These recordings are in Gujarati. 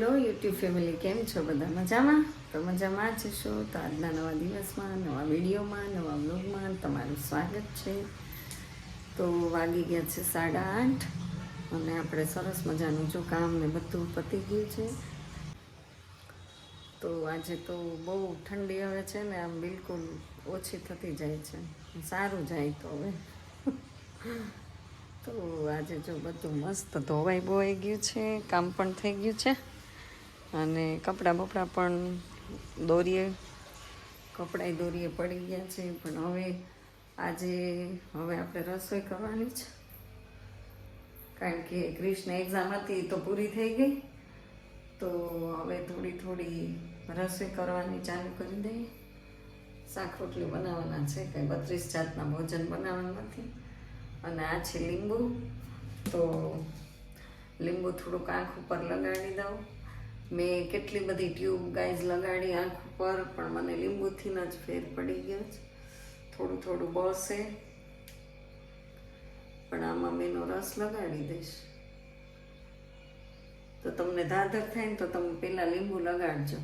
હેલો યુટ્યુબ ફેમિલી, કેમ છો બધા? મજામાં? તો મજામાં જ છો? તો આજના નવા દિવસમાં, નવા વિડીયોમાં, નવા બ્લોગમાં તમારું સ્વાગત છે. તો વાગી ગયા છે સાડા આઠ અને આપણે સરસ મજાનું જો કામ ને બધું પતી ગયું છે. તો આજે તો બહુ ઠંડી હવે છે ને આમ બિલકુલ ઓછી થતી જાય છે. સારું જાય તો હવે. તો આજે જો બધું મસ્ત ધોવાઈ બોવાઈ ગયું છે, કામ પણ થઈ ગયું છે. અને કપડાં બપડાં પણ દોરીએ. કપડાં દોરીએ પડી ગયા છે, પણ હવે આજે હવે આપણે રસોઈ કરવાની છે. કારણ કે કૃષ્ણ એક્ઝામ હતી તો પૂરી થઈ ગઈ. તો હવે થોડી થોડી રસોઈ કરવાની ચાલુ કરી દઈએ. શાક રોટલી બનાવવાના છે, કંઈ બત્રીસ જાતના ભોજન બનાવવાના નથી. અને આ છે લીંબુ. તો લીંબુ થોડુંક આંખ ઉપર લગાડી દઉં. મેં કેટલી બધી ટ્યુબ ગાઈઝ લગાડી આંખ ઉપર, પણ મને લીંબુથી જ ફેર પડી ગયો છે. થોડું થોડું બળશે. પણ આમાં મેં એનો રસ લગાડી દઈશ. તો તમને ધાધર થાય ને તો તમે પહેલાં લીંબુ લગાડજો.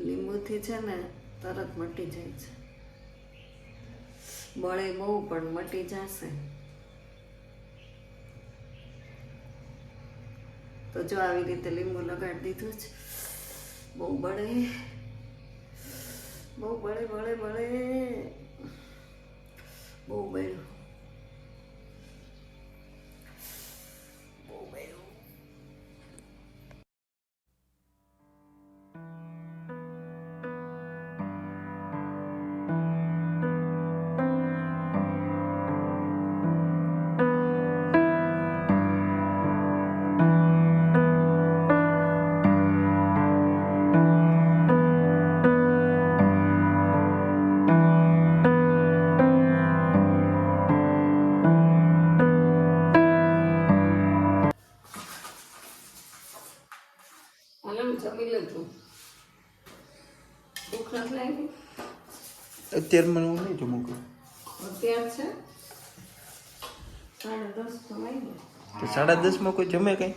લીંબુથી છે ને તરત મટી જાય છે. બળે બહુ, પણ મટી જશે. તો જો આવી રીતે લીંબુ લગાડી દીધું છે બહુ બળે. બહુ બળે બળે બળે. બહુ બળ્યું. અત્યારે મને હું નહીં જમું કરું અત્યાર છે સાડા દસ તો સાડા દસમાં કોઈ જમે કઈ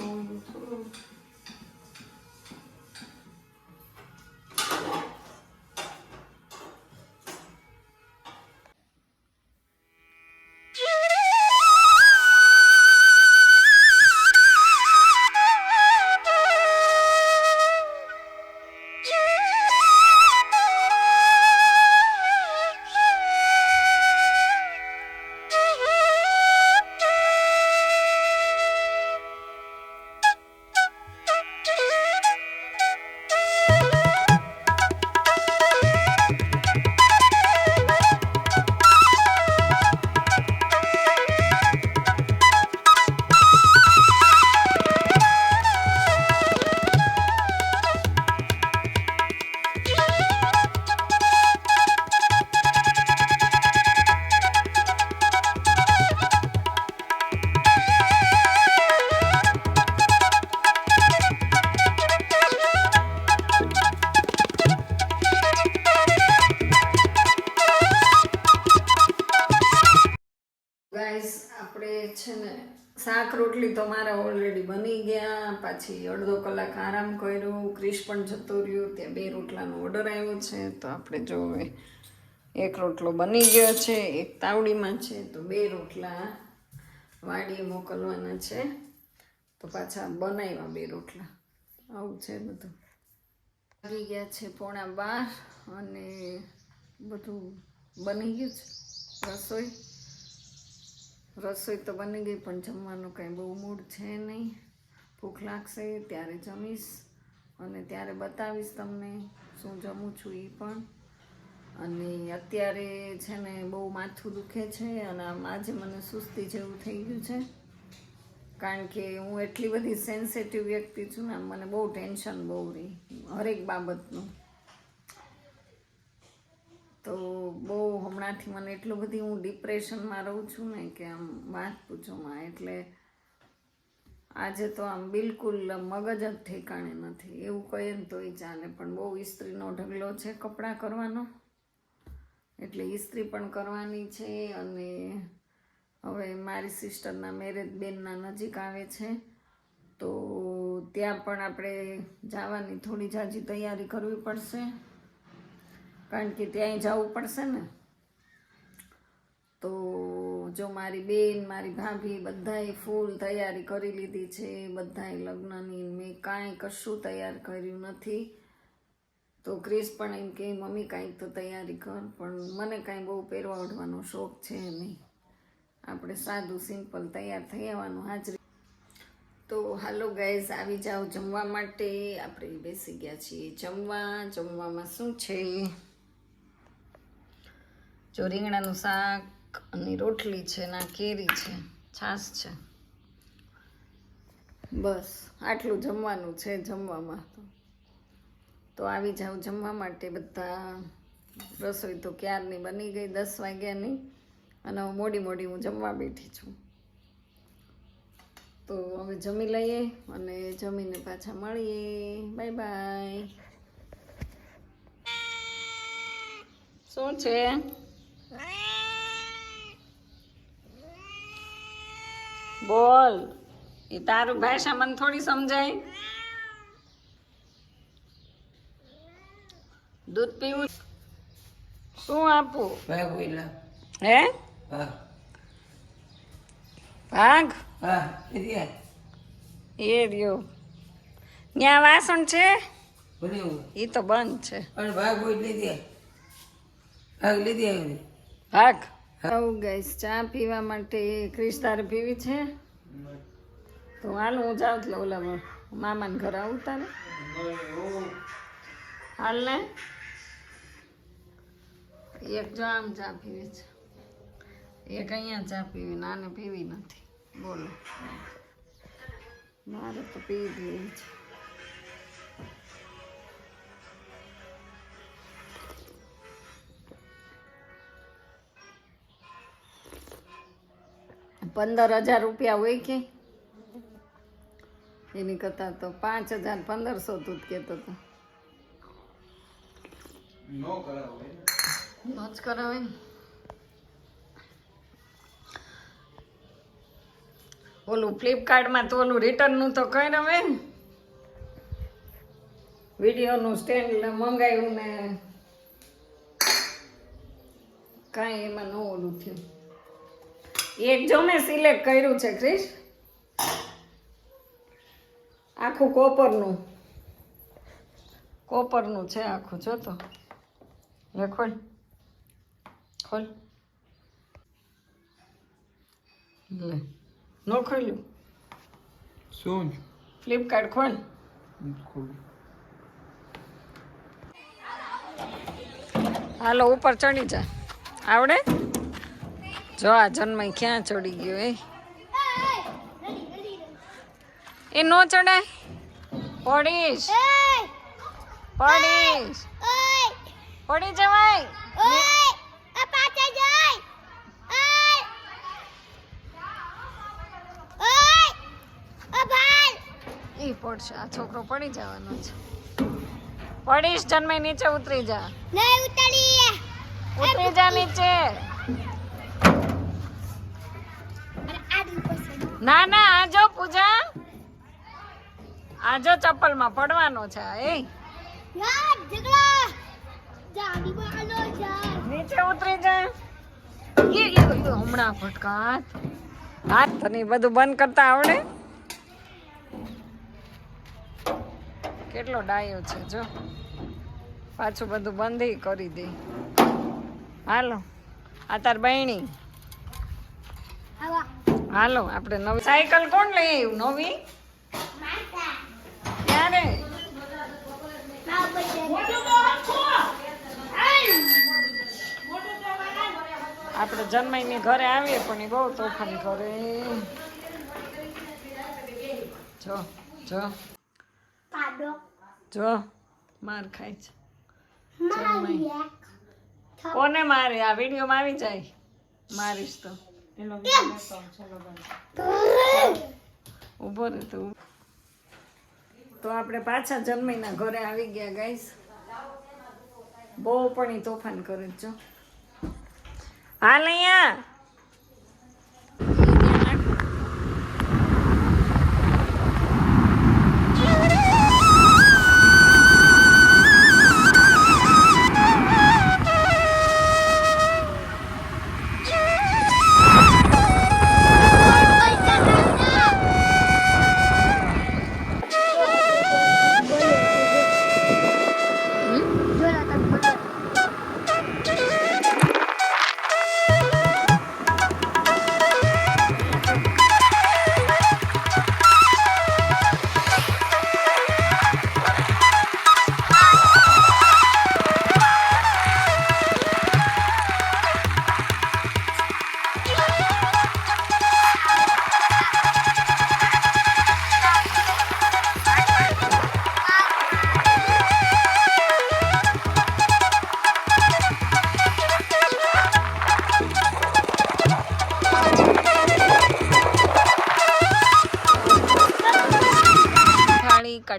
ભૂખ ન હોય ને બે રોટલાનો ઓર્ડર આવ્યો છે, તો આપણે જો એક રોટલો બની ગયો છે, એક તાવડીમાં છે, તો બે રોટલા વાડીએ મોકલવાના છે. તો પાછા બનાવ્યા બે રોટલા. આવું છે બધું. આવી ગયા છે પોણા બાર અને બધું બની ગયું છે, રસોઈ. રસોઈ તો બની ગઈ, પણ જમવાનું કંઈ બહુ મૂડ છે નહીં. ભૂખ લાગશે, ત્યારે જમીશ. અને ત્યારે બતાવીશ તમને શું જમું છું એ પણ. અને અત્યારે છે ને બહુ માથું દુખે છે અને આમ આજે મને સુસ્તી જેવું થઈ ગયું છે. કારણ કે હું એટલી બધી સેન્સિટિવ વ્યક્તિ છું ને મને બહુ ટેન્શન બહુ રહી, હરેક બાબતનું. તો બહુ હમણાંથી મને એટલું બધી હું ડિપ્રેશનમાં રહું છું ને કે આમ વાત પૂછોમાં એટલે આજે તો આમ બિલકુલ મગજ જ ઠેકાણે નથી. એવું કહીએ ને તોય ચાલે. પણ બહુ ઇસ્ત્રીનો ઢગલો છે કપડાં કરવાનો. એટલે ઇસ્ત્રી પણ કરવાની છે અને હવે મારી સિસ્ટરના મેરેજ બેનના નજીક આવે છે. તો ત્યાં પણ આપણે જવાની થોડી જાજી તૈયારી કરવી પડશે. કારણ કે ત્યાંય જવું પડશે ને. તો જો મારી બેન, મારી ભાભી બધાએ ફૂલ તૈયારી કરી લીધી છે, બધાએ લગ્નની મેં કાંઈ કશું તૈયાર કર્યું નથી. તો ક્રિસ પણ એમ કે, મમ્મી, કાંઈક તો તૈયારી કર, પણ મને કાંઈ બહુ પહેરવા ઓઢવાનો શોખ છે નહીં. આપણે સાદું, સિમ્પલ તૈયાર થઈ આવવાનું હાજરી. તો હાલો ગાઈઝ આવી જાઓ જમવા માટે. આપણે બેસી ગયા છીએ જમવા. જમવામાં શું છે? જો રીંગણાનું શાક અને રોટલી છે ના કેરી છે, છાશ છે. બસ, આટલું જમવાનું છે જમવામાં તો. તો આવી જાઓ જમવા માટે બધા. રસોઈ તો ક્યારની બની ગઈ દસ વાગ્યાની, અને હું મોડી મોડી હું જમવા બેઠી છું. તો હવે જમી લઈએ અને જમીને પાછા મળીએ. Bye bye. શું છે? બોલ. એ તારું ભાષા મને થોડી સમજાય? દૂધ પીવું શું આપું? હે? ભાગ. હા લીધી એ રહ્યો. ત્યાં વાસણ છે? એ તો બંધ છે. ભાગ લીધી ભાગ લીધી ભાગ? આવું ગઈશ ચા પીવા માટે ક્રિસ્તાર પીવી છે. તો હાલ, હું જાઉં એટલે ઓલા મામાને ઘરે આવું તારે હાલ ને એક જો આમ ચા પીવી છે. એક અહીંયા ચા પીવી, નાને પીવી નથી. બોલો. મારે તો પીવી લેવી છે. પંદર હજાર રૂપિયા હોય કે? એની કરતાં તો પાંચ હજાર પંદરસો તું જ કહેતો હતો નો જ કરાવે ઓલું ફ્લિપકાર્ટમાં તો ઓલું રિટર્નનું તો કઈ રવે વિડીયોનું સ્ટેન્ડ મંગાવ્યું ને કાંઈ એમાં ન ઓલું થયું. એક જો મેં સિલેક્ટ કર્યું છે ક્રિશ. આખું કોપરનું. કોપરનું છે આખું જો તો. લે ખોલ. ખોલ. લે. નો ખોલ્યું. શું? ફ્લિપકાર્ટ ખોલ. હાલો ઉપર ચડી જા. આવડે? જો આ જન્મ ક્યાં ચડી ગયો એ? એ નો ચડાય? પડીશ. પડીશ. પડી જવાય? એ પડશે આ છોકરો પડી જવાનો છે. પડીશ જન્મે નીચે ઉતરી જા. ઉતરી જા નીચે. ના ના આજો પૂજા. આજો ચપ્પલમાં પડવાનો છે એ. નીચે ઉતરી જાય હમણાં ફટકાત હાથ તને બધું બંધ કરતા આવડે? કેટલો ડાયો છે જો. પાછું બધું બંધ કરી દે. હાલો. આ તાર બહેણી હાલો આપણે નવી સાયકલ કોણ લઈ આવ્યું? નવી? ક્યારે? આપણે જન્માઈની ઘરે આવીએ પણ એ બહુ તોફાની કરે જો જો. જો માર ખાય છે. કોને મારે? આ વિડીયોમાં આવી જાય. મારીશ તો. ઊભો રે તું. તો આપણે પાછા જન્મીના ઘરે આવી ગયા ગાઈસ બહુ પણ તોફાન કરે છે જો. હાલ અહીંયા.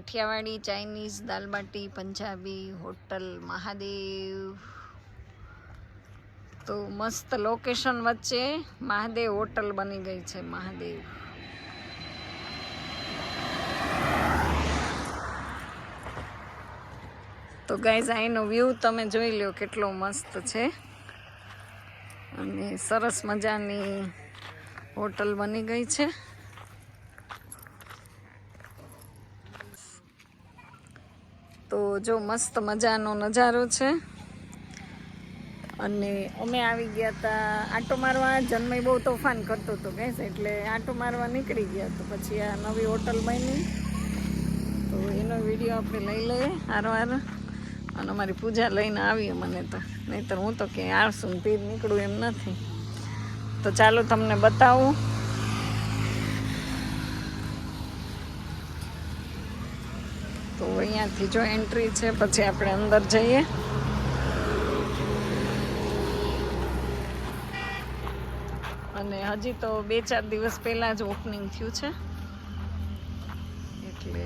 Kathiyawadi Chinese dal baati Punjabi hotel, Mahadev. તો મસ્ત લોકેશન વચ્ચે મહાદેવ હોટલ બની ગઈ છે, મહાદેવ. તો ગાઈઝ અહીંનો વ્યૂ તમે જોઈ લો કેટલો મસ્ત છે. અને સરસ મજાની હોટલ બની ગઈ છે. તો જો મસ્ત મજાનો નજારો છે. અને અમે આવી ગયા હતા આંટો મારવા. જન્મય બહુ તોફાન કરતો હતો ગેસ એટલે આંટો મારવા નીકળી ગયા તો પછી આ નવી હોટલ બની. તો એનો વીડિયો આપણે લઈ લઈએ હારવાર. અને અમારી પૂજા લઈને આવીએ મને તો. નહીંતર હું તો ક્યાંય આળસું તીર નીકળું એમ નથી. તો ચાલો તમને બતાવું તો અહીંયાથી જો એન્ટ્રી છે, પછી આપણે અંદર જઈએ. અને હજી તો બે ચાર દિવસ પહેલાં જ ઓપનિંગ થયું છે. એટલે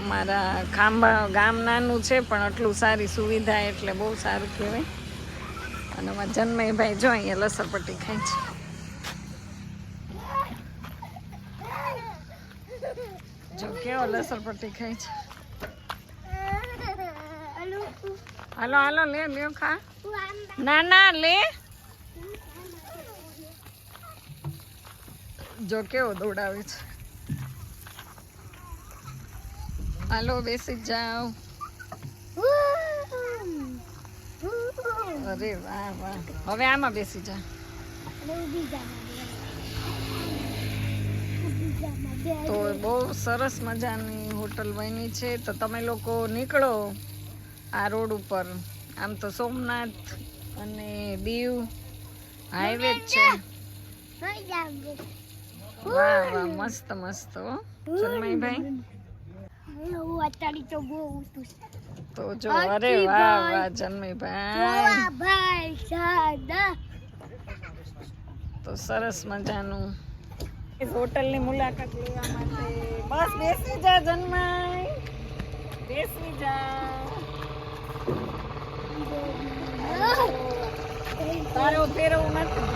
અમારા ખાંભા ગામ નાનું છે, પણ આટલું સારી સુવિધા એટલે બહુ સારું કહેવાય. અને અમારા જન્મયભાઈ જો અહીંયા લસરપટ્ટી ખાય છે. જો કેવો લસરપટ્ટી ખાય છે. હાલો હાલો લે લ્યો ખા. ના ના લે. જો કેવો દોડાવે છે. હાલો બેસી જાઓ. અરે વાહ વાહ. હવે આમાં બેસી જા. તો બહુ સરસ મજાની હોટલ બની છે. તો તમે લોકો નીકળો. આ રોડ ઉપર. આમ તો સોમનાથ અને દીવ હાઈવે જ છે. વાહ વાહ મસ્ત મસ્ત હો. ચન્મયભાઈ તો જો અરે વાહ વાહ જન્મીભાઈ તો સરસ મજાનું. હોટલની મુલાકાત લેવા માટે બસ બેસી જા જન્મય બેસી જા. તારે ફેરવું નથી.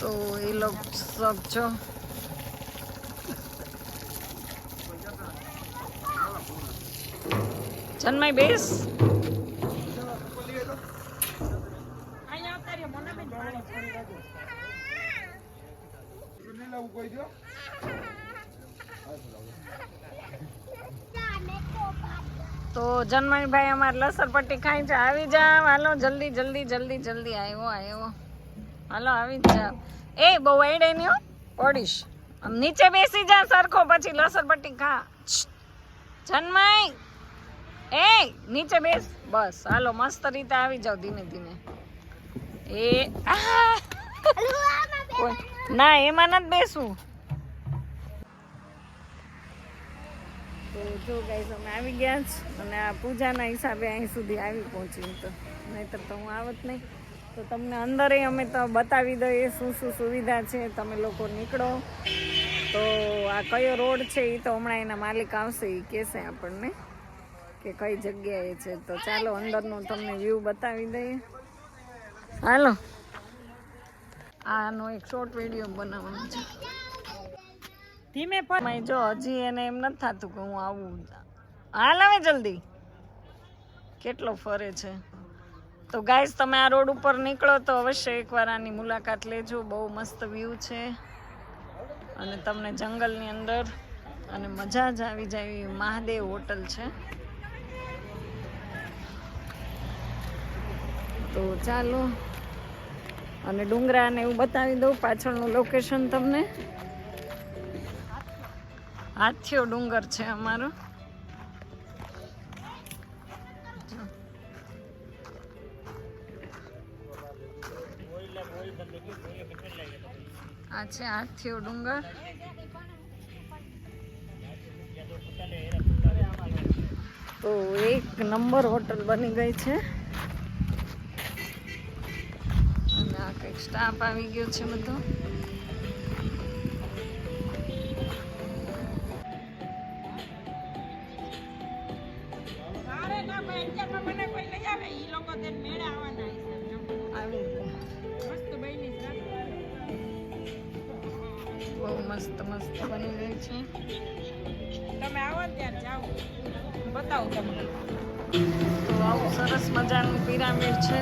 તો એ લોકો સબ છો. જન્મય બેસ તો જન્મયભાઈ અમારે લસરપટ્ટી ખાઈ છે આવી જાવ હાલો જલ્દી જલ્દી જલ્દી જલ્દી આવ્યો આવ્યો હાલો આવી જ. એ બહુ એડે નહીં હો પડીશ. આમ નીચે બેસી જા સરખો પછી લસરપટ્ટી ખા. જન્માય એ નીચે બેસ. બસ હાલો મસ્ત રીતે આવી જાવ ધીમે ધીમે. એ ના એમાં નથી બેસવું. જો ગાઈસ અમે આવી ગયા જ અને આ પૂજાના હિસાબે અહીં સુધી આવી પહોંચી તો. નહીતર તો હું આવત નહીં. તો તમને અંદરે અમે તો બતાવી દઈએ શું શું સુવિધા છે. તમે લોકો નીકળો. તો આ કયો રોડ છે એ તો હમણાં એના માલિક આવશે એ કહેશે આપણને કે કઈ જગ્યાએ છે. તો ચાલો અંદરનું તમને વ્યૂ બતાવી દઈએ. હાલો. આનો એક શોર્ટ વીડિયો બનાવવાનો છે. ધીમે પણ જો હજી એને એમ નથી થતું કે હું આવું. હાલ આવે જલ્દી. કેટલો ફરે છે. તો ગાઈઝ તમે આ રોડ ઉપર નીકળો તો અવશ્ય એકવાર આની મુલાકાત લેજો. બહુ મસ્ત વ્યૂ છે. અને તમને જંગલની અંદર અને મજા જ આવી જાય એવી મહાદેવ હોટલ છે. તો ચાલો. અને ડુંગરા ને એવું બતાવી દઉં પાછળનું લોકેશન તમને. હાથીઓ ડુંગર છે અમારો. આ છે હાથીઓ ડુંગર. તો એક નંબર હોટલ બની ગઈ છે. અને આ કંઈક સ્ટાફ આવી ગયો છે બધો. તો આવું સરસ મજાનું પિરામિડ છે.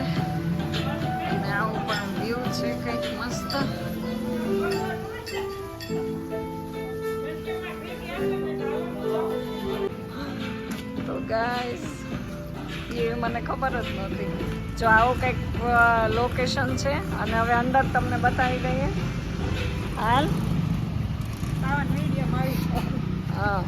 અને આવું પણ વ્યૂ છે કંઈક મસ્ત. તો ગાઈસ એ મને ખબર જ નહોતી. જો આવું કંઈક લોકેશન છે અને હવે અંદર તમને બતાવી દઈએ. હાલ? હા.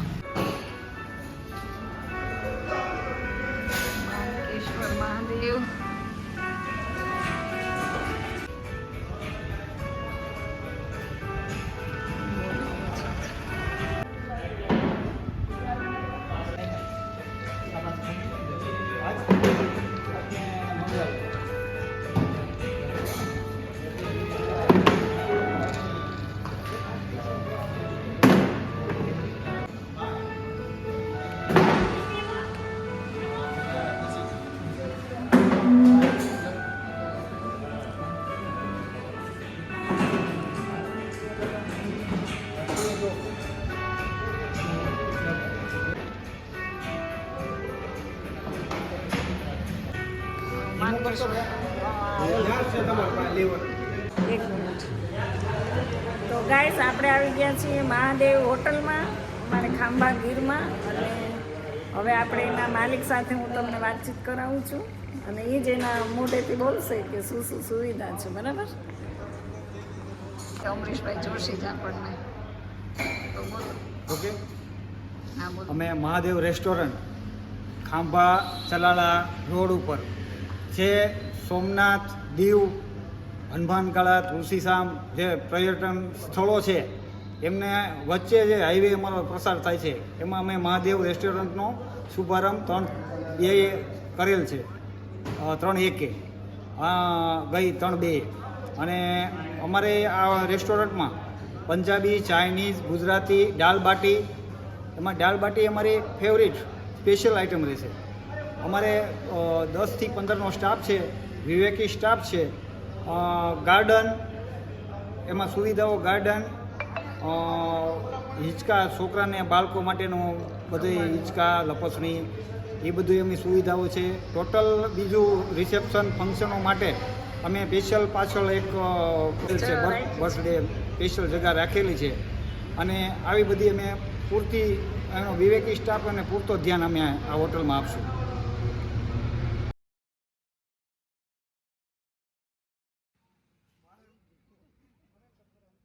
આવી ગયા છીએ મહાદેવ હોટલમાં અમારે ખાંભા ગીરમાં. અને હવે આપણે એના માલિક સાથે હું તમને વાતચીત કરાવું છું. અને એ જ એના મોઢેથી બોલશે કે શું શું સુવિધા છે બરાબર? અમરીશભાઈ જોશી જ આપણને. ઓકે. હા અમે મહાદેવ રેસ્ટોરન્ટ ખાંભા ચલાળા રોડ ઉપર. જે સોમનાથ દીવ હનુમાનગાળા તુલસીશામ જે પર્યટન સ્થળો છે એમને વચ્ચે જે હાઈવે અમારો પ્રસાર થાય છે, એમાં અમે મહાદેવ રેસ્ટોરન્ટનો શુભારંભ ત્રણ, બે કરેલ છે. ત્રણ એકે. ગઈ ત્રણ બે. અને અમારે આ રેસ્ટોરન્ટમાં પંજાબી, ચાઇનીઝ, ગુજરાતી, દાલ બાટી, એમાં દાલ બાટી અમારી ફેવરિટ સ્પેશિયલ આઇટમ રહેશે. અમારે દસથી પંદરનો સ્ટાફ છે, વિવેકી સ્ટાફ છે. ગાર્ડન એમાં સુવિધાઓ ગાર્ડન હિંચકા છોકરાને બાળકો માટેનું બધી હિંચકા, લપસણી એ બધું એમની સુવિધાઓ છે. ટોટલ બીજું રિસેપ્શન ફંક્શનો માટે અમે સ્પેશિયલ પાછળ એક છે બર્થડે સ્પેશિયલ જગ્યા રાખેલી છે. અને આવી બધી અમે પૂરતી એનો વિવેકી સ્ટાફ અને પૂરતો ધ્યાન અમે આ હોટલમાં આપશું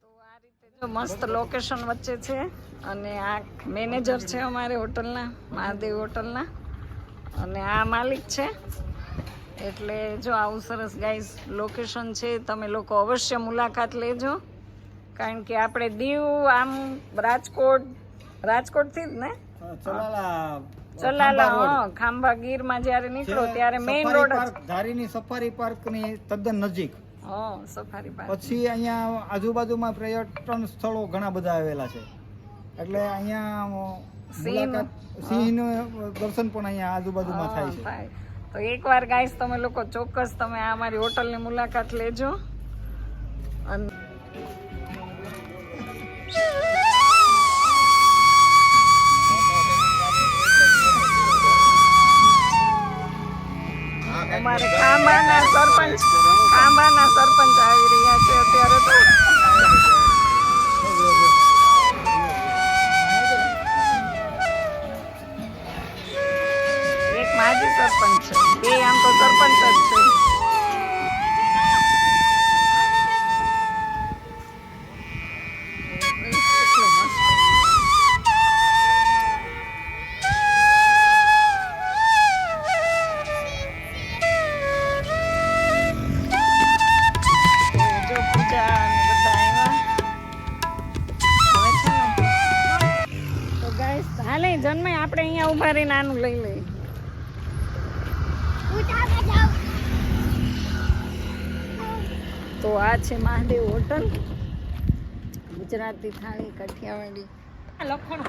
જો મસ્ત લોકેશન વચ્ચે છે અને આ મેનેજર છે અમારે હોટલના મહાદેવ હોટલના. અને આ માલિક છે. એટલે જો આવું સરસ ગાઈસ લોકેશન છે તમે લોકો અવશ્ય મુલાકાત લેજો. કારણ કે આપણે દીવ આમ રાજકોટ રાજકોટથી જ ને? ચલાલા હા ખાંભા ગીરમાં જ્યારે નીકળો ત્યારે મેઇન રોડ ધારીની સફારી પાર્કની તદ્દન નજીક. હં સફારી પાર્ક પછી અહીંયા આજુબાજુમાં પર્યટન સ્થળો ઘણા બધા આવેલા છે. એટલે અહીંયા મુલાકાત સિંહનું દર્શન પણ અહીંયા આજુબાજુમાં થાય છે. તો એકવાર ગાઈસ તમે લોકો ચોક્કસ તમે આ અમારી હોટલની મુલાકાત લેજો. અને અમારે ખાંભાના સરપંચ ખાંભાના સરપંચ આવી રહ્યા છે અત્યારે તો. એક માજી સરપંચ છે. બે આમ તો સરપંચ જ છે. છે મહાદેવ હોટલ. ગુજરાતી થાળી કઠિયાવાડી. લખણ